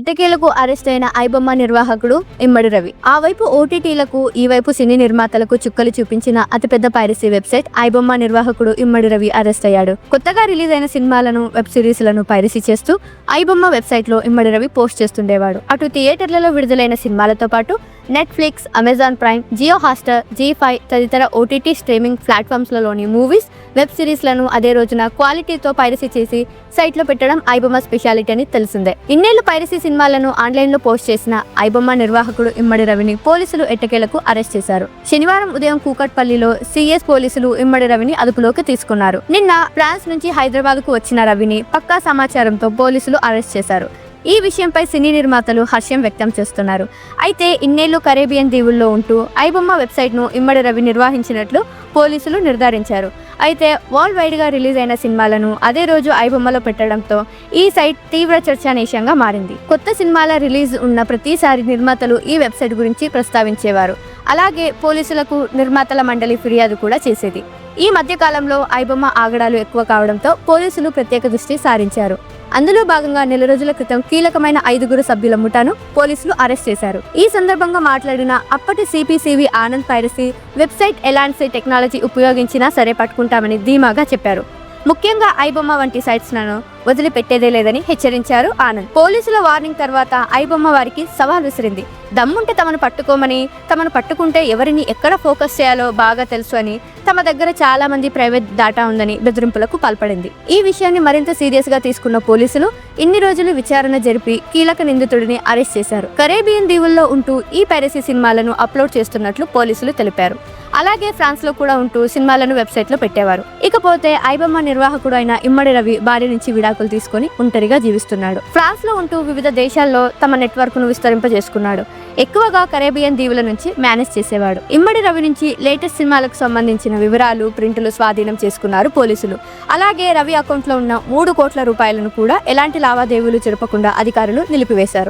ఎట్టకేలకు అరెస్ట్ అయిన ఐబొమ్మ నిర్వాహకుడు ఇమ్మడి రవి. ఆ వైపు ఓటీటీలకు ఈ వైపు సినీ నిర్మాతలకు చుక్కలు చూపించిన అతిపెద్ద పైరసీ వెబ్సైట్ ఐబొమ్మ నిర్వాహకుడు ఇమ్మడి రవి అరెస్ట్ అయ్యాడు. కొత్తగా రిలీజ్ అయిన సినిమాలను వెబ్ సిరీస్లను పైరసీ చేస్తూ ఐబొమ్మ వెబ్సైట్లో ఇమ్మడి రవి పోస్ట్ చేస్తుండేవాడు. అటు థియేటర్లలో విడుదలైన సినిమాలతో పాటు Netflix Amazon Prime Jio Hotstar Zee five తదితర ఓటీటీ స్ట్రీమింగ్ ప్లాట్ఫామ్స్లలోని మూవీస్ వెబ్ సిరీస్లను అదే రోజున క్వాలిటీతో పైరసీ చేసి సైట్లో పెట్టడం ఐబొమ్మ స్పెషాలిటీ అని తెలిసిందే. ఇన్నేళ్ళు పైరసీ సినిమాలను ఆన్లైన్లో పోస్ట్ చేసిన ఐబొమ్మ నిర్వాహకుడు ఇమ్మడి రవిని పోలీసులు ఎట్టకేలకు అరెస్ట్ చేశారు. శనివారం ఉదయం కూకట్పల్లిలో సిఎస్ పోలీసులు ఇమ్మడి రవిని అదుపులోకి తీసుకున్నారు. నిన్న ఫ్రాన్స్ నుంచి హైదరాబాద్కు వచ్చిన రవిని పక్కా సమాచారంతో పోలీసులు అరెస్ట్ చేశారు. ఈ విషయంపై సినీ నిర్మాతలు హర్షం వ్యక్తం చేస్తున్నారు. అయితే ఇన్నేళ్ళు కరేబియన్ దీవుల్లో ఉంటూ ఐబొమ్మ వెబ్సైట్ను ఇమ్మడి రవి నిర్వహించినట్లు పోలీసులు నిర్ధారించారు. అయితే వరల్డ్ వైడ్గా రిలీజ్ అయిన సినిమాలను అదే రోజు ఐబొమ్మలో పెట్టడంతో ఈ సైట్ తీవ్ర చర్చానీయాంగా మారింది. కొత్త సినిమాల రిలీజ్ ఉన్న ప్రతిసారి నిర్మాతలు ఈ వెబ్సైట్ గురించి ప్రస్తావించేవారు. అలాగే పోలీసులకు నిర్మాతల మండలి ఫిర్యాదు కూడా చేసేది. ఈ మధ్య కాలంలో ఐబొమ్మ ఆగడాలు ఎక్కువ కావడంతో పోలీసులు ప్రత్యేక దృష్టి సారించారు. అందులో భాగంగా నెల రోజుల క్రితం కీలకమైన ఐదుగురు సభ్యుల ముఠాను పోలీసులు అరెస్ట్ చేశారు. ఈ సందర్భంగా మాట్లాడిన అప్పటి CP CV Anand piracy website ఎలాన్సీ technology ఉపయోగించినా సరే పట్టుకుంటామని ధీమాగా చెప్పారు. ముఖ్యంగా ఐబొమ్మ వంటి సైట్స్లను వదిలిపెట్టేదే లేదని హెచ్చరించారు ఆనంద్. పోలీసుల వార్నింగ్ తర్వాత ఐబొమ్మ వారికి సవాల్ విసిరింది. దమ్ముంటే తమను పట్టుకోమని తమను పట్టుకుంటే ఎవరిని ఎక్కడ ఫోకస్ చేయాలో బాగా తెలుసు అని తమ దగ్గర చాలా మంది ప్రైవేట్ డాటా ఉందని బెదిరింపులకు పాల్పడింది. ఈ విషయాన్ని మరింత సీరియస్గా తీసుకున్న పోలీసులు ఇన్ని రోజులు విచారణ జరిపి కీలక నిందితుడిని అరెస్ట్ చేశారు. కరేబియన్ దీవుల్లో ఉంటూ ఈ పైరసీ సినిమాలను అప్లోడ్ చేస్తున్నట్లు పోలీసులు తెలిపారు. అలాగే ఫ్రాన్స్లో కూడా ఉంటూ సినిమాలను వెబ్సైట్లో పెట్టేవారు. ఇకపోతే ఐబమ్మ నిర్వాహకుడు అయిన ఇమ్మడి రవి భార్య నుంచి విడాకులు తీసుకొని ఒంటరిగా జీవిస్తున్నాడు. ఫ్రాన్స్లో ఉంటూ వివిధ దేశాల్లో తమ నెట్వర్క్ను విస్తరింపజేసుకున్నాడు. ఎక్కువగా కరేబియన్ దీవుల నుంచి మేనేజ్ చేసేవాడు. ఇమ్మడి రవి నుంచి లేటెస్ట్ సినిమాలకు సంబంధించిన వివరాలు ప్రింటులు స్వాధీనం చేసుకున్నారు పోలీసులు. అలాగే రవి అకౌంట్లో ఉన్న మూడు కోట్ల రూపాయలను కూడా ఎలాంటి లావాదేవీలు జరపకుండా అధికారులు నిలిపివేశారు.